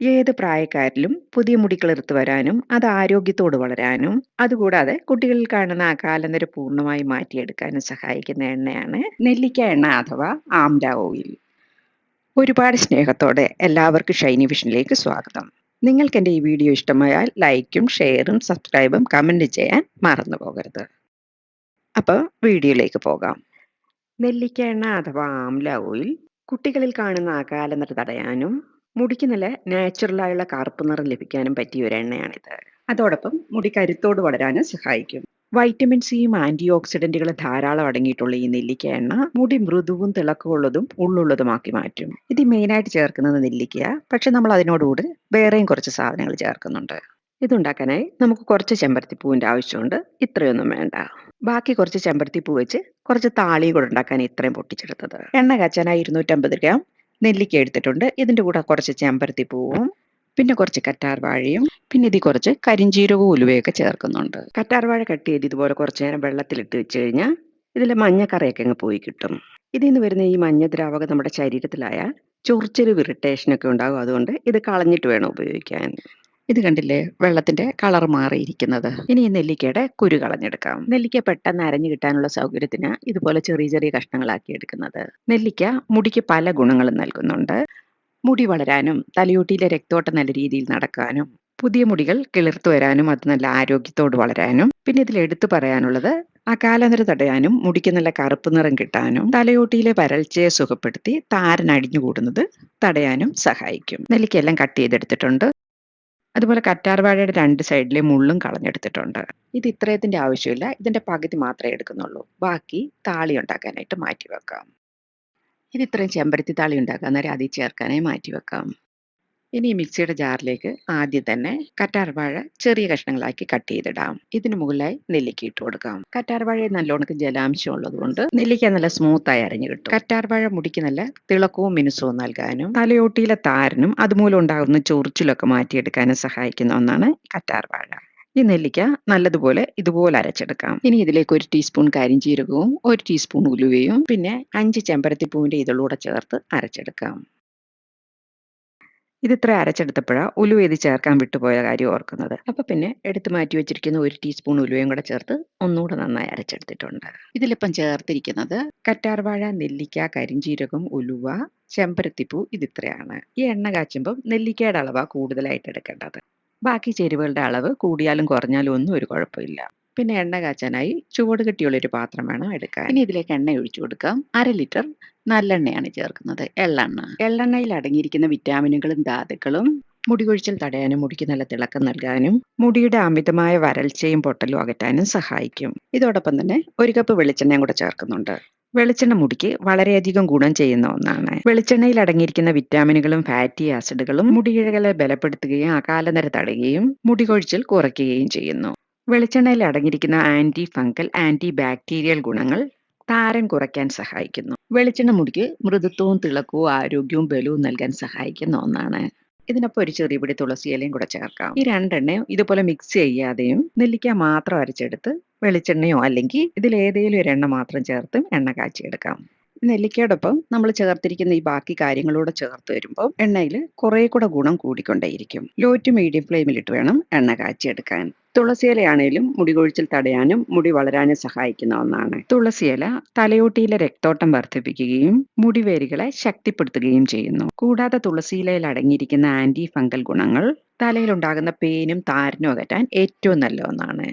ഏത് പ്രായക്കാരിലും പുതിയ മുടി കിളിർത്ത് വരാനും അത് ആരോഗ്യത്തോട് വളരാനും അതുകൂടാതെ കുട്ടികളിൽ കാണുന്ന ആ അകാലനര പൂർണമായി മാറ്റിയെടുക്കാനും സഹായിക്കുന്ന എണ്ണയാണ് നെല്ലിക്ക എണ്ണ അഥവാ ആംല ഓയിൽ. ഒരുപാട് സ്നേഹത്തോടെ എല്ലാവർക്കും ഷൈനി വിഷനിലേക്ക് സ്വാഗതം. നിങ്ങൾക്ക് എന്റെ ഈ വീഡിയോ ഇഷ്ടമായാൽ ലൈക്കും ഷെയറും സബ്സ്ക്രൈബും കമന്റ് ചെയ്യാൻ മറന്നു പോകരുത്. അപ്പോൾ വീഡിയോയിലേക്ക് പോകാം. നെല്ലിക്ക എണ്ണ അഥവാ ആംല ഓയിൽ കുട്ടികളിൽ കാണുന്ന അകാലനര തടയാനും മുടിക്ക് നല്ല നാച്ചുറലായുള്ള കറുപ്പ് നിറം ലഭിക്കാനും പറ്റിയ ഒരു എണ്ണയാണിത്. അതോടൊപ്പം മുടി കരുത്തോട് വളരാനും സഹായിക്കും. വൈറ്റമിൻ സിയും ആന്റി ഓക്സിഡന്റുകളും ധാരാളം അടങ്ങിയിട്ടുള്ള ഈ നെല്ലിക്ക എണ്ണ മുടി മൃദുവും തിളക്കമുള്ളതും ഉള്ളുള്ളതുമാക്കി മാറ്റും. ഇത് മെയിനായിട്ട് ചേർക്കുന്നത് നെല്ലിക്ക പക്ഷെ നമ്മൾ അതിനോടുകൂടി വേറെയും കുറച്ച് സാധനങ്ങൾ ചേർക്കുന്നുണ്ട്. ഇതുണ്ടാക്കാനായി നമുക്ക് കുറച്ച് ചെമ്പരത്തിപ്പൂവിന്റെ ആവശ്യമുണ്ട്. ഇത്രയൊന്നും വേണ്ട. ബാക്കി കുറച്ച് ചെമ്പരത്തിപ്പൂ വെച്ച് കുറച്ച് താളിയും കൂടെ ഉണ്ടാക്കാൻ ഇത്രയും പൊട്ടിച്ചെടുത്തത്. എണ്ണ കാച്ചാനായി ഇരുന്നൂറ്റമ്പത് ഗ്രാം. നെല്ലിക്ക എടുത്തിട്ടുണ്ട്. ഇതിന്റെ കൂടെ കുറച്ച് ചെമ്പരത്തി പൂവും പിന്നെ കുറച്ച് കറ്റാർ വാഴയും പിന്നെ ഇതിൽ കുറച്ച് കരിഞ്ചീരകവും ഉലുവയൊക്കെ ചേർക്കുന്നുണ്ട്. കറ്റാർ വാഴ കട്ട് ചെയ്ത് ഇതുപോലെ കുറച്ച് നേരം വെള്ളത്തിലിട്ട് വെച്ച് കഴിഞ്ഞാൽ ഇതിലെ മഞ്ഞക്കറയൊക്കെ അങ്ങ് പോയി കിട്ടും. ഇതിൽ നിന്ന് വരുന്ന ഈ മഞ്ഞ ദ്രാവകം നമ്മുടെ ശരീരത്തിലായാൽ ചൊറിച്ചൊരു ഇറിറ്റേഷനൊക്കെ ഉണ്ടാകും. അതുകൊണ്ട് ഇത് കളഞ്ഞിട്ട് വേണം ഉപയോഗിക്കാൻ. ഇത് കണ്ടില്ലേ? വെള്ളത്തിന്റെ കളർ മാറിയിരിക്കുന്നത്. ഇനി ഈ നെല്ലിക്കയുടെ കുരു കളഞ്ഞെടുക്കാം. നെല്ലിക്ക പെട്ടെന്ന് അരഞ്ഞു കിട്ടാനുള്ള സൗകര്യത്തിന് ഇതുപോലെ ചെറിയ ചെറിയ കഷ്ണങ്ങളാക്കി എടുക്കുന്നത്. നെല്ലിക്ക മുടിക്ക് പല ഗുണങ്ങളും നൽകുന്നുണ്ട്. മുടി വളരാനും തലയോട്ടിയിലെ രക്തോട്ടം നല്ല രീതിയിൽ നടക്കാനും പുതിയ മുടികൾ കിളിർത്തു വരാനും അത് നല്ല ആരോഗ്യത്തോട് വളരാനും പിന്നെ ഇതിൽ എടുത്തു പറയാനുള്ളത് അകാലനിര തടയാനും മുടിക്ക് നല്ല കറുപ്പ് നിറം കിട്ടാനും തലയോട്ടിയിലെ വരൾച്ചയെ സുഖപ്പെടുത്തി താരൻ അടിഞ്ഞുകൂടുന്നത് തടയാനും സഹായിക്കും. നെല്ലിക്കെല്ലാം കട്ട് ചെയ്തെടുത്തിട്ടുണ്ട്. അതുപോലെ കറ്റാർവാഴയുടെ രണ്ട് സൈഡിലെ മുള്ളും കളഞ്ഞെടുത്തിട്ടുണ്ട്. ഇത് ഇത്രയത്തിന്റെ ആവശ്യമില്ല. ഇതിന്റെ പകുതി മാത്രമേ എടുക്കുന്നുള്ളൂ. ബാക്കി താളി ഉണ്ടാക്കാനായിട്ട് മാറ്റി വെക്കാം. ഇത് ഇത്രയും ചെമ്പരത്തി താളി ഉണ്ടാക്കാൻ നേരം അതിൽ ചേർക്കാനായി മാറ്റി വെക്കാം. ഇനി മിക്സിയുടെ ജാറിലേക്ക് ആദ്യം തന്നെ കറ്റാർവാഴ ചെറിയ കഷ്ണങ്ങളാക്കി കട്ട് ചെയ്തിടാം. ഇതിന് മുകളിലായി നെല്ലിക്ക ഇട്ട് കൊടുക്കാം. കറ്റാർവാഴ നല്ലോണക്ക് ജലാംശം ഉള്ളതുകൊണ്ട് നെല്ലിക്ക നല്ല സ്മൂത്തായി അരഞ്ഞു കിട്ടും. കറ്റാർവാഴ മുടിക്ക് നല്ല തിളക്കവും മിനുസവും നൽകാനും തലയോട്ടിയിലെ താരനും അതുമൂലം ഉണ്ടാകുന്ന ചൊറിച്ചിലൊക്കെ മാറ്റിയെടുക്കാനും സഹായിക്കുന്ന ഒന്നാണ് കറ്റാർവാഴ ഈ നെല്ലിക്ക നല്ലതുപോലെ ഇതുപോലെ അരച്ചെടുക്കാം. ഇനി ഇതിലേക്ക് ഒരു ടീസ്പൂൺ കരിഞ്ചീരകവും ഒരു ടീസ്പൂൺ ഉലുവയും പിന്നെ അഞ്ച് ചെമ്പരത്തിപ്പൂവിന്റെ ഇതളൂടെ ചേർത്ത് അരച്ചെടുക്കാം. ഇത് ഇത്ര അരച്ചെടുത്തപ്പോഴാണ് ഉലുവ ഇത് ചേർക്കാൻ വിട്ടുപോയ കാര്യം ഓർക്കുന്നത്. അപ്പൊ പിന്നെ എടുത്തു മാറ്റി വെച്ചിരിക്കുന്ന ഒരു ടീസ്പൂൺ ഉലുവയും കൂടെ ചേർത്ത് ഒന്നുകൂടെ നന്നായി അരച്ചെടുത്തിട്ടുണ്ട്. ഇതിലിപ്പം ചേർത്തിരിക്കുന്നത് കറ്റാർവാഴ നെല്ലിക്ക കരിഞ്ചീരകം ഉലുവ ചെമ്പരത്തിപ്പൂ ഇതിത്രയാണ്. ഈ എണ്ണ കാച്ചുമ്പോൾ നെല്ലിക്കയുടെ അളവാ കൂടുതലായിട്ട് എടുക്കേണ്ടത്. ബാക്കി ചേരുവകളുടെ അളവ് കൂടിയാലും കുറഞ്ഞാലും ഒന്നും ഒരു കുഴപ്പമില്ല. പിന്നെ എണ്ണ കാച്ചാനായി ചുവട് കെട്ടിയുള്ള ഒരു പാത്രം വേണം എടുക്കാൻ. ഇനി ഇതിലേക്ക് എണ്ണ ഒഴിച്ചു കൊടുക്കാം. അര ലിറ്റർ നല്ലെണ്ണയാണ് ചേർക്കുന്നത്. എള്ളെണ്ണ. എള്ളെണ്ണയിൽ അടങ്ങിയിരിക്കുന്ന വിറ്റാമിനുകളും ധാതുക്കളും മുടി കൊഴിച്ചിൽ തടയാനും മുടിക്ക് നല്ല തിളക്കം നൽകാനും മുടിയുടെ അമിതമായ വരൾച്ചയും പൊട്ടലും അകറ്റാനും സഹായിക്കും. ഇതോടൊപ്പം തന്നെ ഒരു കപ്പ് വെളിച്ചെണ്ണയും കൂടെ ചേർക്കുന്നുണ്ട്. വെളിച്ചെണ്ണ മുടിക്ക് വളരെയധികം ഗുണം ചെയ്യുന്ന ഒന്നാണ്. വെളിച്ചെണ്ണയിൽ അടങ്ങിയിരിക്കുന്ന വിറ്റാമിനുകളും ഫാറ്റി ആസിഡുകളും മുടിയിഴകളെ ബലപ്പെടുത്തുകയും അകാലനര തടയുകയും മുടി കൊഴിച്ചിൽ കുറയ്ക്കുകയും ചെയ്യുന്നു. വെളിച്ചെണ്ണയിൽ അടങ്ങിയിരിക്കുന്ന ആന്റി ഫംഗൽ ആന്റി ബാക്ടീരിയൽ ഗുണങ്ങൾ താരൻ കുറയ്ക്കാൻ സഹായിക്കുന്നു. വെളിച്ചെണ്ണ മുടിക്ക് മൃദുത്വവും തിളക്കവും ആരോഗ്യവും ബലവും നൽകാൻ സഹായിക്കുന്ന ഒന്നാണ്. ഇതിനൊപ്പം ഒരു ചെറിയ പിടി തുളസി ഇലയും കൂടെ ചേർക്കാം. ഈ രണ്ടെണ്ണയും ഇതുപോലെ മിക്സ് ചെയ്യാതെയും നെല്ലിക്ക മാത്രം അരച്ചെടുത്ത് വെളിച്ചെണ്ണയോ അല്ലെങ്കിൽ ഇതിലേതെങ്കിലും ഒരു എണ്ണ മാത്രം ചേർത്തും എണ്ണ കാച്ചിയെടുക്കാം. നെല്ലിക്കയോടൊപ്പം നമ്മൾ ചേർത്തിരിക്കുന്ന ഈ ബാക്കി കാര്യങ്ങളോട് ചേർത്ത് വരുമ്പോൾ എണ്ണയിൽ കുറെ കൂടെ ഗുണം കൂടിക്കൊണ്ടേയിരിക്കും. ലോ ടു മീഡിയം ഫ്ലെയിമിലിട്ട് വേണം എണ്ണ കാച്ചിയെടുക്കാൻ. തുളസിയിലയാണേലും മുടി കൊഴിച്ചിൽ തടയാനും മുടി വളരാനും സഹായിക്കുന്ന ഒന്നാണ്. തുളസിയില തലയോട്ടിയിലെ രക്തോട്ടം വർദ്ധിപ്പിക്കുകയും മുടിവേരുകളെ ശക്തിപ്പെടുത്തുകയും ചെയ്യുന്നു. കൂടാതെ തുളസിയിലയിൽ അടങ്ങിയിരിക്കുന്ന ആന്റി ഫംഗൽ ഗുണങ്ങൾ തലയിലുണ്ടാകുന്ന പേനും താരനും അകറ്റാൻ ഏറ്റവും നല്ല ഒന്നാണ്.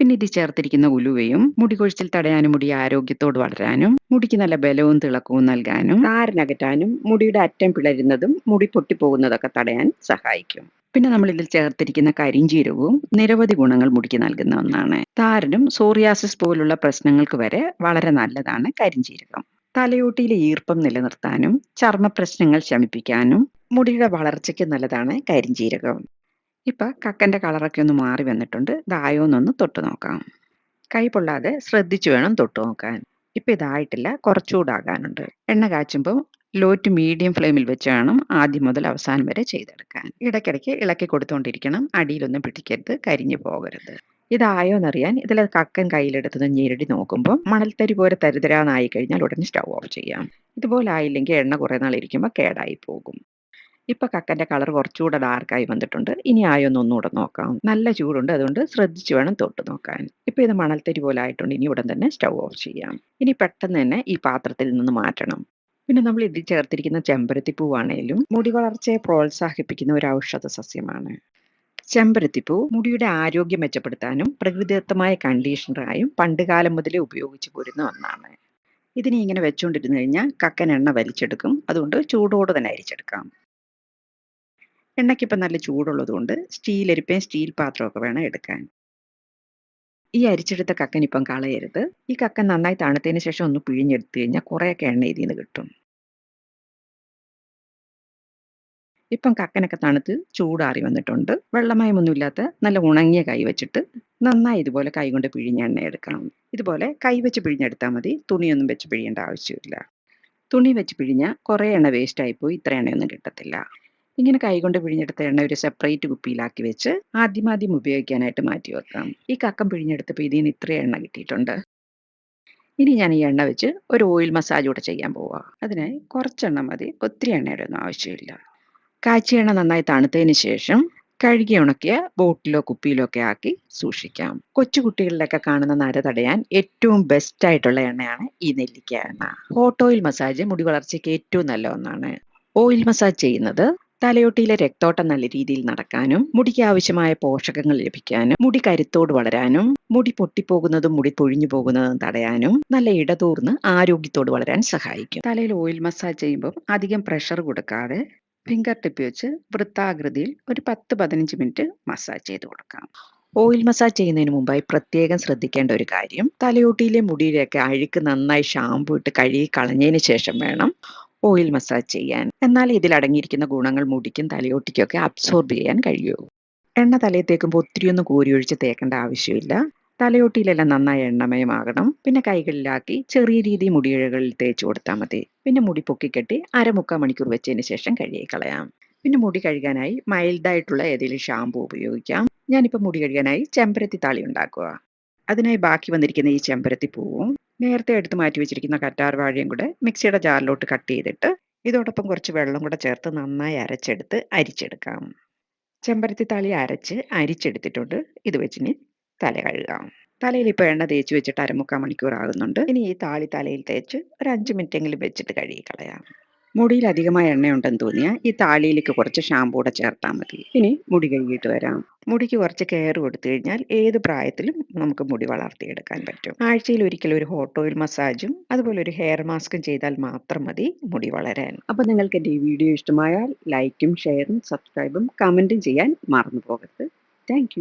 പിന്നെ ഇത് ചേർത്തിരിക്കുന്ന ഉലുവയും മുടികൊഴിച്ചിൽ തടയാനും മുടി ആരോഗ്യത്തോട് വളരാനും മുടിക്ക് നല്ല ബലവും തിളക്കവും നൽകാനും താരനകറ്റാനും മുടിയുടെ അറ്റം പിളരുന്നതും മുടി പൊട്ടിപ്പോകുന്നതൊക്കെ തടയാൻ സഹായിക്കും. പിന്നെ നമ്മൾ ഇതിൽ ചേർത്തിരിക്കുന്ന കരിഞ്ചീരകവും നിരവധി ഗുണങ്ങൾ മുടിക്ക് നൽകുന്ന ഒന്നാണ്. താരനും സോറിയാസിസ് പോലുള്ള പ്രശ്നങ്ങൾക്ക് വരെ വളരെ നല്ലതാണ് കരിഞ്ചീരകം. തലയോട്ടിയിലെ ഈർപ്പം നിലനിർത്താനും ചർമ്മ പ്രശ്നങ്ങൾ ശമിപ്പിക്കാനും മുടിയുടെ വളർച്ചയ്ക്ക് നല്ലതാണ് കരിഞ്ചീരകം. ഇപ്പൊ കക്കന്റെ കളറൊക്കെ ഒന്ന് മാറി വന്നിട്ടുണ്ട്. ഇതായോന്നൊന്ന് തൊട്ട് നോക്കാം. കൈ പൊള്ളാതെ ശ്രദ്ധിച്ചു വേണം തൊട്ട് നോക്കാൻ. ഇപ്പൊ ഇതായിട്ടില്ല. കുറച്ചുകൂടാകാനുണ്ട്. എണ്ണ കാച്ചുമ്പോൾ ലോ ടു മീഡിയം ഫ്ലെയിമിൽ വെച്ച് വേണം ആദ്യം മുതൽ അവസാനം വരെ ചെയ്തെടുക്കാൻ. ഇടയ്ക്കിടയ്ക്ക് ഇളക്കി കൊടുത്തുകൊണ്ടിരിക്കണം അടിയിലൊന്നും പിടിക്കരുത്. കരിഞ്ഞു പോകരുത്. ഇതായോ എന്നറിയാൻ ഇതിൽ കക്കൻ കയ്യിലെടുത്തത് ഞെരടി നോക്കുമ്പോൾ മണൽത്തരി പോലെ തരിതരാന്നായി കഴിഞ്ഞാൽ ഉടനെ സ്റ്റൗ ഓഫ് ചെയ്യാം. ഇതുപോലെ ആയില്ലെങ്കിൽ എണ്ണ കുറേ നാൾ ഇരിക്കുമ്പോൾ കേടായി പോകും. ഇപ്പൊ കക്കന്റെ കളർ കുറച്ചുകൂടെ ഡാർക്കായി വന്നിട്ടുണ്ട്. ഇനി ആയൊന്നും ഒന്നുകൂടെ നോക്കാം. നല്ല ചൂടുണ്ട്. അതുകൊണ്ട് ശ്രദ്ധിച്ച് വേണം തൊട്ട് നോക്കാൻ. ഇപ്പൊ ഇത് മണൽത്തരി പോലെ ആയിട്ടുണ്ട്. ഇനി ഉടൻ തന്നെ സ്റ്റൗ ഓഫ് ചെയ്യാം. ഇനി പെട്ടെന്ന് തന്നെ ഈ പാത്രത്തിൽ നിന്ന് മാറ്റണം. പിന്നെ നമ്മൾ ഇതിൽ ചേർത്തിരിക്കുന്ന ചെമ്പരത്തിപ്പൂവാണേലും മുടി വളർച്ചയെ പ്രോത്സാഹിപ്പിക്കുന്ന ഒരു ഔഷധ സസ്യമാണ്. ചെമ്പരത്തിപ്പൂ മുടിയുടെ ആരോഗ്യം മെച്ചപ്പെടുത്താനും പ്രകൃതിദത്തമായ കണ്ടീഷണറായും പണ്ടുകാലം മുതലേ ഉപയോഗിച്ചു പോരുന്ന ഒന്നാണ്. ഇതിനെ ഇങ്ങനെ വെച്ചുകൊണ്ടിരുന്നു കഴിഞ്ഞാൽ കക്കൻ എണ്ണ വലിച്ചെടുക്കും. അതുകൊണ്ട് ചൂടോടെ തന്നെ അരിച്ചെടുക്കാം. എണ്ണയ്ക്കിപ്പം നല്ല ചൂടുള്ളതുകൊണ്ട് സ്റ്റീൽ അരിപ്പയും സ്റ്റീൽ പാത്രമൊക്കെ വേണം എടുക്കാൻ. ഈ അരിച്ചെടുത്ത കക്കൻ ഇപ്പം കളയരുത്. ഈ കക്കൻ നന്നായി തണുത്തതിന് ശേഷം ഒന്ന് പിഴിഞ്ഞെടുത്തു കഴിഞ്ഞാൽ കുറേയൊക്കെ എണ്ണ ഇതിൽ നിന്ന് കിട്ടും. ഇപ്പം കക്കനൊക്കെ തണുത്ത് ചൂടാറി വന്നിട്ടുണ്ട്. വെള്ളമയമൊന്നുമില്ലാത്ത നല്ല ഉണങ്ങിയ കൈ വെച്ചിട്ട് നന്നായി ഇതുപോലെ കൈ കൊണ്ട് പിഴിഞ്ഞ എണ്ണ എടുക്കണം. ഇതുപോലെ കൈ വെച്ച് പിഴിഞ്ഞെടുത്താൽ മതി. തുണിയൊന്നും വെച്ച് പിഴിയേണ്ട ആവശ്യമില്ല. തുണി വെച്ച് പിഴിഞ്ഞാൽ കുറേ എണ്ണ വേസ്റ്റായിപ്പോയി ഇത്ര എണ്ണയൊന്നും കിട്ടത്തില്ല. ഇങ്ങനെ കൈകൊണ്ട് പിഴിഞ്ഞെടുത്ത എണ്ണ ഒരു സെപ്പറേറ്റ് കുപ്പിയിലാക്കി വെച്ച് ആദ്യം ആദ്യം ഉപയോഗിക്കാനായിട്ട് മാറ്റി വെക്കാം. ഈ കക്കം പിഴിഞ്ഞെടുത്തപ്പോൾ ഇതിൽ നിന്ന് ഇത്രയും എണ്ണ കിട്ടിയിട്ടുണ്ട്. ഇനി ഞാൻ ഈ എണ്ണ വെച്ച് ഒരു ഓയിൽ മസാജ് കൂടെ ചെയ്യാൻ പോവാം. അതിനായി കുറച്ചെണ്ണ മതി. ഒത്തിരി എണ്ണയുടെ ഒന്നും ആവശ്യമില്ല. കാച്ചിയ എണ്ണ നന്നായി തണുത്തതിന് ശേഷം കഴുകി ഉണക്കിയ ബോട്ടിലോ കുപ്പിയിലോ ഒക്കെ ആക്കി സൂക്ഷിക്കാം. കൊച്ചു കുട്ടികളിലൊക്കെ കാണുന്ന നര തടയാൻ ഏറ്റവും ബെസ്റ്റ് ആയിട്ടുള്ള എണ്ണയാണ് ഈ നെല്ലിക്ക എണ്ണ. ഹോട്ട് ഓയിൽ മസാജ് മുടി വളർച്ചയ്ക്ക് ഏറ്റവും നല്ല ഒന്നാണ്. ഓയിൽ മസാജ് ചെയ്യുന്നത് തലയോട്ടിയിലെ രക്തോട്ടം നല്ല രീതിയിൽ നടക്കാനും മുടിക്ക് ആവശ്യമായ പോഷകങ്ങൾ ലഭിക്കാനും മുടി കരുത്തോട് വളരാനും മുടി പൊട്ടിപ്പോകുന്നതും മുടി പൊഴിഞ്ഞു പോകുന്നതും തടയാനും നല്ല ഇടതൂർന്ന് ആരോഗ്യത്തോട് വളരാൻ സഹായിക്കും. തലയിൽ ഓയിൽ മസാജ് ചെയ്യുമ്പോൾ അധികം പ്രഷർ കൊടുക്കാതെ ഫിംഗർ ടിപ്പ് വെച്ച് വൃത്താകൃതിയിൽ ഒരു പത്ത് പതിനഞ്ച് മിനിറ്റ് മസാജ് ചെയ്ത് കൊടുക്കാം. ഓയിൽ മസാജ് ചെയ്യുന്നതിന് മുമ്പായി പ്രത്യേകം ശ്രദ്ധിക്കേണ്ട ഒരു കാര്യം തലയോട്ടിയിലെ മുടിയിലൊക്കെ അഴുക്ക് നന്നായി ഷാമ്പു ഇട്ട് കഴുകി കളഞ്ഞതിന് ശേഷം വേണം ഓയിൽ മസാജ് ചെയ്യാൻ. എന്നാൽ ഇതിൽ അടങ്ങിയിരിക്കുന്ന ഗുണങ്ങൾ മുടിക്കും തലയോട്ടിക്കും ഒക്കെ അബ്സോർബ് ചെയ്യാൻ കഴിയൂ. എണ്ണ തലയിൽ തേക്കുമ്പോൾ ഒത്തിരിയൊന്നും കോരിയൊഴിച്ച് തേക്കേണ്ട ആവശ്യമില്ല. തലയോട്ടിയിലെല്ലാം നന്നായി എണ്ണമയമാകണം. പിന്നെ കൈകളിലാക്കി ചെറിയ രീതി മുടിയിഴകളിൽ തേച്ച് കൊടുത്താൽ മതി. പിന്നെ മുടി പൊക്കിക്കെട്ടി അരമുക്കാൽ മണിക്കൂർ വെച്ചതിന് ശേഷം കഴുകി കളയാം പിന്നെ മുടി കഴുകാനായി മൈൽഡായിട്ടുള്ള ഏതെങ്കിലും ഷാമ്പു ഉപയോഗിക്കാം. ഞാനിപ്പോൾ മുടി കഴുകാനായി ചെമ്പരത്തി താളി ഉണ്ടാക്കുക. അതിനായി ബാക്കി വന്നിരിക്കുന്ന ഈ ചെമ്പരത്തി പൂവും നേരത്തെ എടുത്ത് മാറ്റി വെച്ചിരിക്കുന്ന കറ്റാർ വാഴയും കൂടെ മിക്സിയുടെ ജാറിലോട്ട് കട്ട് ചെയ്തിട്ട് ഇതോടൊപ്പം കുറച്ച് വെള്ളം കൂടെ ചേർത്ത് നന്നായി അരച്ചെടുത്ത് അരിച്ചെടുക്കാം. ചെമ്പരത്തി താളി അരച്ച് അരിച്ചെടുത്തിട്ടുണ്ട്. ഇത് വെച്ചിന് തല കഴുകാം. തലയിൽ ഇപ്പോൾ എണ്ണ തേച്ച് വെച്ചിട്ട് അരമുക്കാൽ മണിക്കൂർ ആകുന്നുണ്ട്. ഇനി ഈ താളി തലയിൽ തേച്ച് ഒരു അഞ്ച് മിനിറ്റ് എങ്കിലും വെച്ചിട്ട് കഴുകി കളയാം മുടിയിൽ അധികമായ എണ്ണയുണ്ടെന്ന് തോന്നിയാൽ ഈ താളിയിലേക്ക് കുറച്ച് ഷാമ്പൂ കൂടെ ചേർത്താൽ മതി. ഇനി മുടി കഴുകിയിട്ട് വരാം. മുടിക്ക് കുറച്ച് കെയർ കൊടുത്തു കഴിഞ്ഞാൽ ഏത് പ്രായത്തിലും നമുക്ക് മുടി വളർത്തിയെടുക്കാൻ പറ്റും. ആഴ്ചയിൽ ഒരിക്കൽ ഒരു ഹോട്ട് ഓയിൽ മസാജും അതുപോലെ ഒരു ഹെയർ മാസ്കും ചെയ്താൽ മാത്രം മതി മുടി വളരാൻ. അപ്പോൾ നിങ്ങൾക്ക് എന്റെ ഈ വീഡിയോ ഇഷ്ടമായാൽ ലൈക്കും ഷെയറും സബ്സ്ക്രൈബും കമന്റും ചെയ്യാൻ മറന്നു പോകരുത്. താങ്ക്